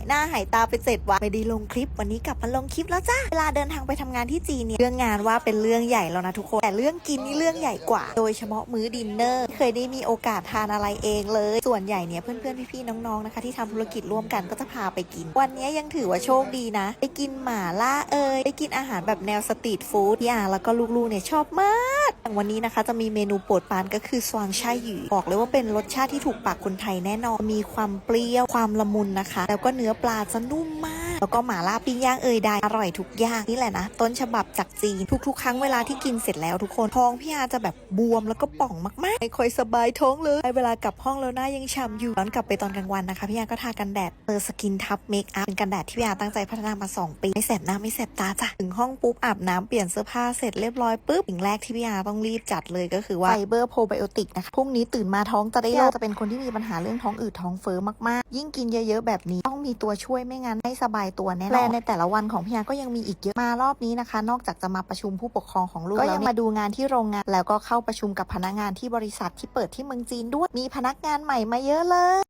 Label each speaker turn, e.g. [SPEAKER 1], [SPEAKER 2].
[SPEAKER 1] ายหน้าหายตาไปเสร็จวะไม่ได้ลงคลิปวันนี้กลับมาลงคลิปแล้วจ้าเวลาเดินทางไปทำงานที่จีนเนี่ยเรื่องงานว่าเป็นเรื่องใหญ่แล้วนะทุกคน แต่เรื่องกินนี่เรื่องใหญ่กว่า โดยเฉพาะมื้อดินเนอร์เคยได้มีโอกาสทานอะไรเองเลย ส่วนใหญ่เนี่ยเพื่อนๆพี่ๆน้องๆนะคะที่ทำธุรกิจร่วมกันก็จะพาไปกิน วันนี้ยังถือว่าโชคดีนะ ไปกินหม่าล่าเอ่ยไปกินอาหารแบบแนวสตรีทฟู้ดพี่อาแล้วก็ลูกๆเนี่ยชอบมาก อย่างวันนี้นะคะจะมีเมนูโปรดปานก็คือซวางช่ายหยูบอกเลยว่าเป็นรสชาติที่ถูกปากคนไทยแน่นอนมีความเปรี้ยวความละมุนนะคะ แล้วก็เนื้อปลาจะนุ่มมาก แล้วก็หมาล่าปิ้งย่างเอ่ยใดอร่อยทุกอย่างนี่แหละนะ ต้นฉบับจากจีน ทุกๆ ครั้งเวลาที่กินเสร็จแล้วทุกคนท้องพี่อาจะแบบบวมแล้วก็ป่องมากๆไม่ค่อยสบายท้องเลยเวลากลับห้องแล้วหน้ายังฉ่ำอยู่ย้อนกลับไปตอนกลางวันนะคะพี่อาก็ทากันแดดเออสกินทับเมคอัพเป็นกันแดดที่พี่อาตั้งใจพัฒนามาสองปี ไม่แสบหน้าไม่แสบตาจ้ะถึงห้องปุ๊บอาบน้ำเปลี่ยนเสื้อผ้าเสร็จเรียบร้อยปุ๊บสิ่งแรกที่พี่อาต้องรีบจัดเลยก็คือว่าไฟเบอร์โปรไบโอติกนะคะพรุ่งนี้ตื่นมาท้องจะได้โล่งจะเป็นคนที่มีปัญหาเรื่องท้องอืดท้องเฟ้อมากๆ ยิ่งกินเยอะๆแบบนี้ ต้องมีตัวช่วยไม่งั้นไม่สบายตัวแน่นอนแพลนในแต่ละวันของพี่อาก็ยังมีอีกเยอะมารอบนี้นะคะ นอกจากจะมาประชุมผู้ปกครองของลูกก็ยังมาดูงานที่โรงงาน แล้วก็เข้าประชุมกับพนักงานที่บริษัทที่เปิดที่เมืองจีนด้วยมีพนักงานใหม่มาเยอะเลย